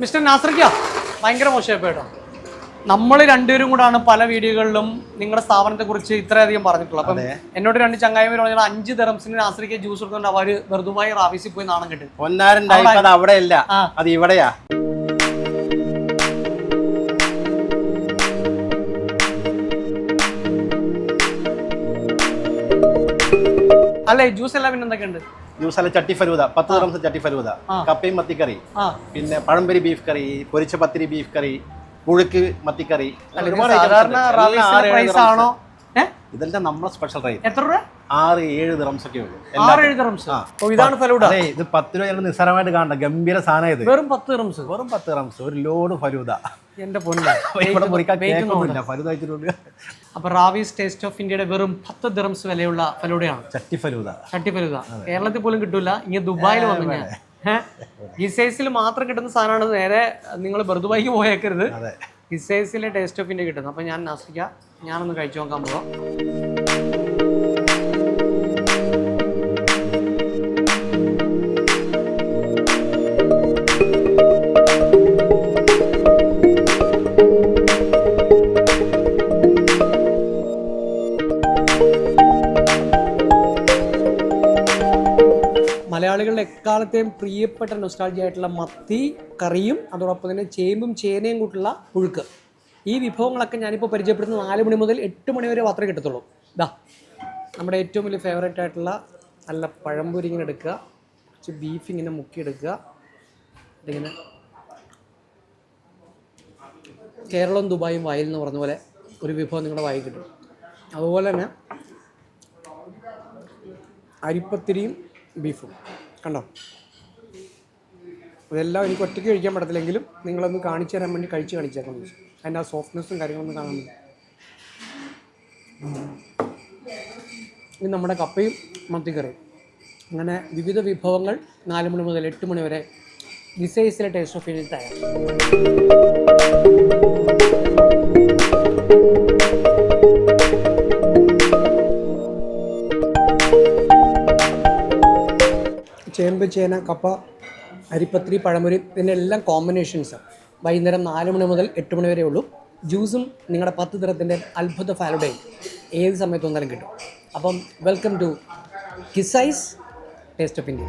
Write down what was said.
Mister നാസറിക്ക ഭയങ്കര മോശമായി കേട്ടോ. നമ്മൾ രണ്ടുപേരും കൂടാണ് പല വീഡിയോകളിലും നിങ്ങളുടെ സ്ഥാപനത്തെ കുറിച്ച് ഇത്രയധികം പറഞ്ഞിട്ടുള്ളത്. അപ്പം എന്നോട് രണ്ട് ചങ്ങായിമാർ പറഞ്ഞാൽ അഞ്ച് തെറംസിന് ആശ്രയിക്കുക ജ്യൂസ് കൊടുത്തുകൊണ്ട് അവർ വെറുതുമായി റാഫീസിൽ പോയി നാണം കിട്ടും. അത് അവിടെയല്ല. അത് ഇവിടെയാ. അല്ലേ ജ്യൂസ് എല്ലാം പിന്നെ എന്തൊക്കെയുണ്ട്? ജ്യൂസ് അല്ല ചട്ടി ഫലൂദ പത്ത് ദിറംസ് ചട്ടി ഫലൂദ കപ്പയും മത്തിക്കറി. പിന്നെ പഴംപരി ബീഫ് കറി പൊരിച്ച പത്തിരി ബീഫ് കറി പുഴുക്ക് മത്തിക്കറി. ഒരുപാട് സാധാരണ ഉണ്ട്. എല്ലാം ആറ് ഏഴ് ഇതെല്ലാം നമ്മളെ സ്പെഷ്യൽ റേറ്റ് എത്ര രൂപ? ആറ് ഏഴ് ദിറംസ് ഒക്കെ ഉള്ളൂ. ആറ് ഏഴ് ഓ ഇതാണ് ഫലൂഡ അതെ ഇത് പത്ത് രൂപ ഞങ്ങൾ നിസ്സാരമായിട്ട് കാണണ്ട. ഗംഭീര സാധനം ഇത്. വെറും പത്ത് തെറംസ് വെറും പത്ത് ദിറംസ് ഒരു ലോഡ് ഫലൂദ. എന്റെ പൊന്നെ. ഇവിടെ മുറിക്കാൻ കേൾക്കുന്നില്ല ഫലൂദ വെച്ചിട്ടുണ്ട്. അപ്പൊ റാവീസ് ടേസ്റ്റ് ഓഫ് ഇന്ത്യയുടെ വെറും പത്ത് ദിറംസ് വിലയുള്ള ഫലൂഡയാണ് ചട്ടി ഫലൂദ. തട്ടിപ്പരുക കേരളത്തിൽ പോലും കിട്ടൂല. ഇങ്ങനെ ദുബായിൽ വന്നു ഞാൻ. ഈ സൈസിൽ മാത്രം കിട്ടുന്ന സാധനമാണ് നേരെ നിങ്ങൾ ബർദുബായിക്ക് പോയേക്കരുത്. അതെ ഗിസൈസിലെ ടേസ്റ്റ് ഓഫ് ഇന്ത്യ കിട്ടുന്നത് അപ്പോൾ ഞാൻ നസിക്ക ഞാനൊന്ന് കഴിച്ചു നോക്കാൻ പോവാം. മലയാളികളുടെ എക്കാലത്തെയും പ്രിയപ്പെട്ട നൊസ്റ്റാൾജി ആയിട്ടുള്ള മത്തി കറിയും അതോടൊപ്പം തന്നെ ചേമ്പും ചേനയും കൂട്ടുള്ള പുഴുക്ക്. ഈ വിഭവങ്ങളൊക്കെ ഞാനിപ്പോൾ പരിചയപ്പെടുന്നത് നാല് മണി മുതൽ എട്ട് മണി വരെ മാത്രമേ കിട്ടത്തുള്ളൂ. ഇതാ നമ്മുടെ ഏറ്റവും വലിയ ഫേവറേറ്റ് ആയിട്ടുള്ള നല്ല പഴംപൊരി ഇങ്ങനെ എടുക്കുക. കുറച്ച് ബീഫ് ഇങ്ങനെ മുക്കിയെടുക്കുക. ഇതിങ്ങനെ കേരളവും ദുബായും വായിൽ എന്ന് പറഞ്ഞ പോലെ ഒരു വിഭവം നിങ്ങളുടെ വായിൽ കിട്ടും. അതുപോലെ തന്നെ അരിപ്പത്തിരിയും ബീഫും. കണ്ടോ? അതെല്ലാം എനിക്ക് ഒറ്റയ്ക്ക് കഴിക്കാൻ പറ്റത്തില്ലെങ്കിലും നിങ്ങളൊന്ന് കാണിച്ചു തരാൻ വേണ്ടി കഴിച്ച് കാണിച്ചേക്കാം അതിന്റെ ആ സോഫ്റ്റ്നെസ്സും കാര്യങ്ങളൊന്നും കാണാൻ ഇത് നമ്മുടെ കപ്പയും മത്തിക്കറിയും. അങ്ങനെ വിവിധ വിഭവങ്ങൾ നാല് മണി മുതൽ എട്ട് മണി വരെ ഡിസൈസിലെ ടേസ്റ്റ് ഓഫ് ഇന്ത്യ തയ്യാർ ചേമ്പ് ചേന കപ്പ അരിപ്പത്രി പഴമുരി ഇതിന്റെ എല്ലാം കോമ്പിനേഷൻസ് വൈകുന്നേരം നാല് മണി മുതൽ എട്ട് മണി വരെ ഉള്ളൂ. ജ്യൂസും നിങ്ങളുടെ പത്ത് തരത്തിന്റെ അത്ഭുത ഫാലുഡയും ഏത് സമയത്ത് വന്നാലും കിട്ടും. അപ്പം welcome to Qusais taste of India